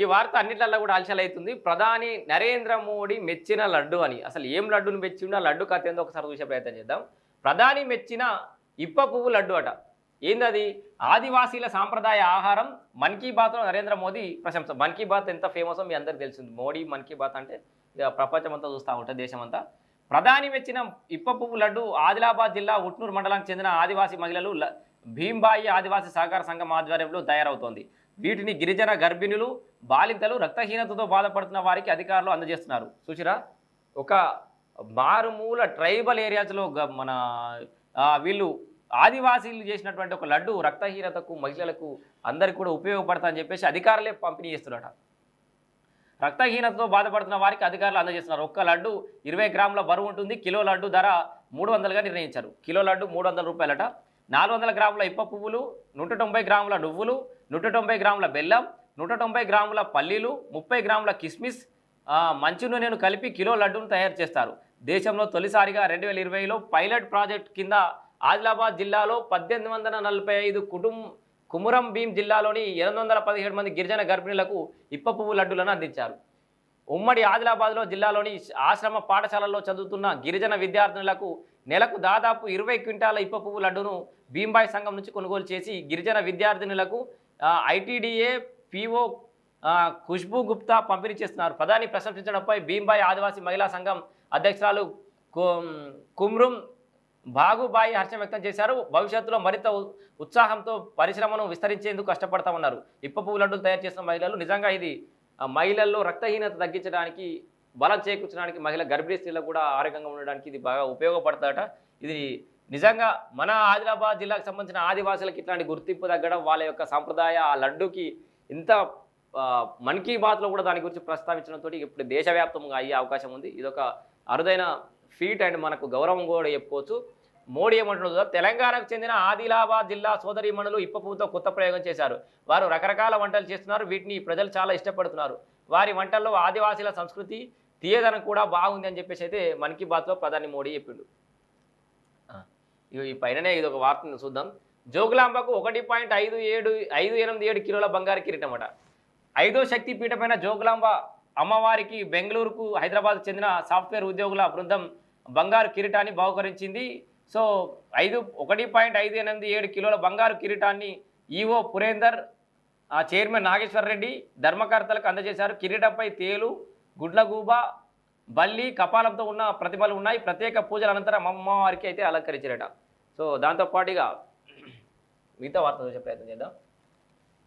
ఈ వార్త అన్నిట్లలో కూడా అలసలవుతుంది అవుతుంది ప్రధాని నరేంద్ర మోడీ మెచ్చిన లడ్డు అని. అసలు ఏం లడ్డును మెచ్చిండో ఆ లడ్డు కథ ఏందో ఒకసారి చూసే ప్రయత్నం చేద్దాం. ప్రధాని మెచ్చిన ఇప్ప పువ్వు లడ్డు అట. ఏందది? ఆదివాసీల సాంప్రదాయ ఆహారం మన్ కీ బాత్లో నరేంద్ర మోదీ ప్రశంస మన్ కీ బాత్ ఎంత ఫేమసో మీ అందరికి తెలిసింది. మోడీ మన్ కీ బాత్ అంటే ఇక ప్రపంచమంతా చూస్తూ ఉంటుంది దేశమంతా. ప్రధాని మెచ్చిన ఇప్ప పువ్వు లడ్డు ఆదిలాబాద్ జిల్లా ఉట్నూరు మండలానికి చెందిన ఆదివాసీ మహిళలు భీంబాయి ఆదివాసీ సహకార సంఘం ఆధ్వర్యంలో తయారవుతోంది. వీటిని గిరిజన గర్భిణులు బాలింతలు రక్తహీనతతో బాధపడుతున్న వారికి అధికారులు అందజేస్తున్నారు. చూసిరా ఒక మారుమూల ట్రైబల్ ఏరియాస్లో మన వీళ్ళు ఆదివాసీలు చేసినటువంటి ఒక లడ్డు రక్తహీనతకు మహిళలకు అందరికి కూడా ఉపయోగపడతా అని చెప్పేసి అధికారులే పంపిణీ చేస్తున్నారట. రక్తహీనతతో బాధపడుతున్న వారికి అధికారులు అందజేస్తున్నారు. ఒక్క లడ్డు ఇరవై గ్రాముల బరువు ఉంటుంది. కిలో లడ్డు ధర మూడు వందలుగా నిర్ణయించారు. కిలో లడ్డు మూడు వందల రూపాయలట. నాలుగు వందల గ్రాముల ఇప్ప పువ్వులు నూట తొంభై గ్రాముల నువ్వులు నూట తొంభై గ్రాముల బెల్లం నూట తొంభై గ్రాముల పల్లీలు ముప్పై గ్రాముల కిస్మిస్ మంచి మంచు నూనెను కలిపి కిలో లడ్డును తయారు చేస్తారు. దేశంలో తొలిసారిగా రెండు వేల ఇరవైలో పైలట్ ప్రాజెక్ట్ కింద ఆదిలాబాద్ జిల్లాలో పద్దెనిమిది వందల నలభై ఐదు కుటుంబ కుమురం భీం జిల్లాలోని ఎనిమిది వందల పదిహేడు మంది గిరిజన గర్భిణులకు ఇప్ప పువ్వు లడ్డులను అందించారు. ఉమ్మడి ఆదిలాబాద్లో జిల్లాలోని ఆశ్రమ పాఠశాలల్లో చదువుతున్న గిరిజన విద్యార్థినులకు నెలకు దాదాపు ఇరవై క్వింటాల ఇప్ప పువ్వు లడ్డును భీంబాయి సంఘం నుంచి కొనుగోలు చేసి గిరిజన విద్యార్థినులకు ఐటీడీఏ పిఓ ఖుష్బూ గుప్తా పంపిణీ చేస్తున్నారు. ప్రధాని ప్రశంసించడంపై భీంబాయి ఆదివాసీ మహిళా సంఘం అధ్యక్షురాలు కు- కుమ్రుం బాగుబాయి హర్షం వ్యక్తం చేశారు. భవిష్యత్తులో మరింత ఉ- ఉత్సాహంతో పరిశ్రమను విస్తరించేందుకు కష్టపడతా ఉన్నారు. ఇప్ప పువ్వు లడ్డూలు తయారు చేసిన మహిళలు నిజంగా ఇది మహిళల్లో రక్తహీనత తగ్గించడానికి బలం చేకూర్చడానికి మహిళ గర్భిణీ స్త్రీలకు కూడా ఆరోగ్యంగా ఉండడానికి ఇది బాగా ఉపయోగపడతాడట ఇది నిజంగా మన ఆదిలాబాద్ జిల్లాకు సంబంధించిన ఆదివాసులకు ఇట్లాంటి గుర్తింపు తగ్గడం వాళ్ళ యొక్క సాంప్రదాయ ఆ లడ్డుకి ఇంత మన్ కీ బాత్లో కూడా దాని గురించి ప్రస్తావించడంతో ఇప్పుడు దేశవ్యాప్తంగా అయ్యే అవకాశం ఉంది. ఇదొక అరుదైన ఫీట్ అండ్ మనకు గౌరవం కూడా చెప్పుకోవచ్చు. మోడీ ఏమంటున్నదో తెలంగాణకు చెందిన ఆదిలాబాద్ జిల్లా సోదరి మణులు పువ్వుతో కొత్త ప్రయోగం చేశారు. వారు రకరకాల వంటలు చేస్తున్నారు వీటిని ప్రజలు చాలా ఇష్టపడుతున్నారు. వారి వంటల్లో ఆదివాసీల సంస్కృతి తీయదనం కూడా బాగుంది అని చెప్పేసి అయితే మన్ కీ బాత్లో ప్రధాని మోడీ చెప్పిండు. ఇగో ఈ పైననే ఇది ఒక వార్తను చూద్దాం. జోగులాంబకు ఒకటి పాయింట్ ఐదు ఏడు ఐదు ఎనిమిది ఏడు కిలోల బంగారు కిరీటం అట. ఐదో శక్తి పీఠమైన జోగులాంబ అమ్మవారికి బెంగళూరుకు హైదరాబాద్ చెందిన సాఫ్ట్వేర్ ఉద్యోగుల బృందం బంగారు కిరీటాన్ని బహుకరించింది. సో ఐదు ఒకటి పాయింట్ ఐదు ఎనిమిది ఏడు కిలోల బంగారు కిరీటాన్ని ఈవో పురేందర్ ఆ చైర్మన్ నాగేశ్వర రెడ్డి ధర్మకర్తలకు అందజేశారు. కిరీటంపై తేలు గుడ్లగూబ బల్లి కపాలంతో ఉన్న ప్రతిమలు ఉన్నాయి. ప్రత్యేక పూజల అనంతరం అమ్మవారికి అయితే అలంకరించారట. సో దాంతోపాటుగా మిగతా వార్తలు చూసే ప్రయత్నం చేద్దాం.